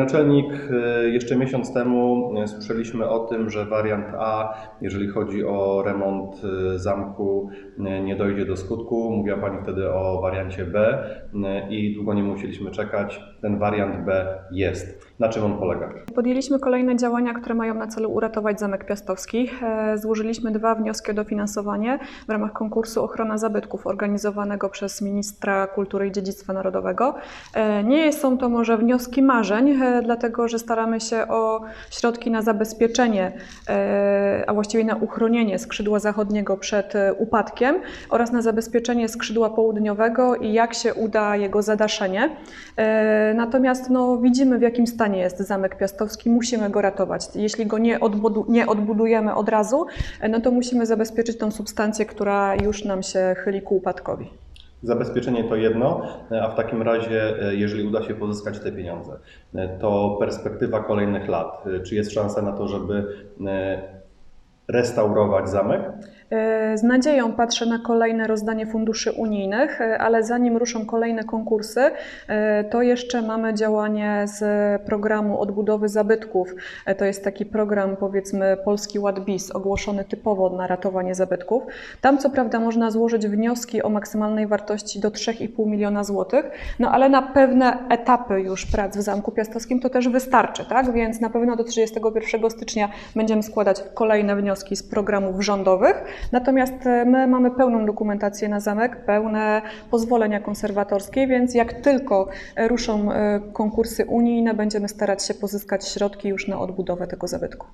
naczelnik, e, jeszcze miesiąc temu e, słyszeliśmy o tym, że wariant A, jeżeli chodzi o remont e, zamku, nie dojdzie do skutku. Mówiła Pani wtedy o wariancie B i długo nie musieliśmy czekać. Ten wariant B jest. Na czym on polega? Podjęliśmy kolejne działania, które mają na celu uratować Zamek Piastowski. E, Złożyliśmy dwa wnioski o dofinansowanie w ramach konkursu Ochrona Zabytków organizowanego przez Ministra Kultury i Dziedzictwa Narodowego. E, Nie są to może wnioski marzeń, e, dlatego że staramy się o środki na zabezpieczenie, e, a właściwie na uchronienie skrzydła zachodniego przed e, upadkiem oraz na zabezpieczenie skrzydła południowego i jak się uda jego zadaszenie. Natomiast no, widzimy w jakim stanie jest Zamek Piastowski, musimy go ratować. Jeśli go nie, odbudu- nie odbudujemy od razu, no to musimy zabezpieczyć tą substancję, która już nam się chyli ku upadkowi. Zabezpieczenie to jedno, a w takim razie, e, jeżeli uda się pozyskać te pieniądze, e, to perspektywa kolejnych lat. E, Czy jest szansa na to, żeby e, restaurować zamek? E, Z nadzieją patrzę na kolejne rozdanie funduszy unijnych, e, ale zanim ruszą kolejne konkursy, e, to jeszcze mamy działanie z programu odbudowy zabytków. To jest taki program, powiedzmy, Polski Ład BIS, ogłoszony typowo na ratowanie zabytków. Tam, co prawda, można złożyć wnioski o maksymalnej wartości do 3,5 miliona złotych, no ale na pewne etapy już prac w Zamku Piastowskim to też wystarczy, tak? Więc na pewno do 31 stycznia będziemy składać kolejne wnioski z programów rządowych. Natomiast e, my mamy pełną dokumentację na zamek, pełne pozwolenia konserwatorskie, więc jak tylko e, ruszą e, konkursy unijne, będziemy starać się pozyskać środki już na odbudowę tego zabytku.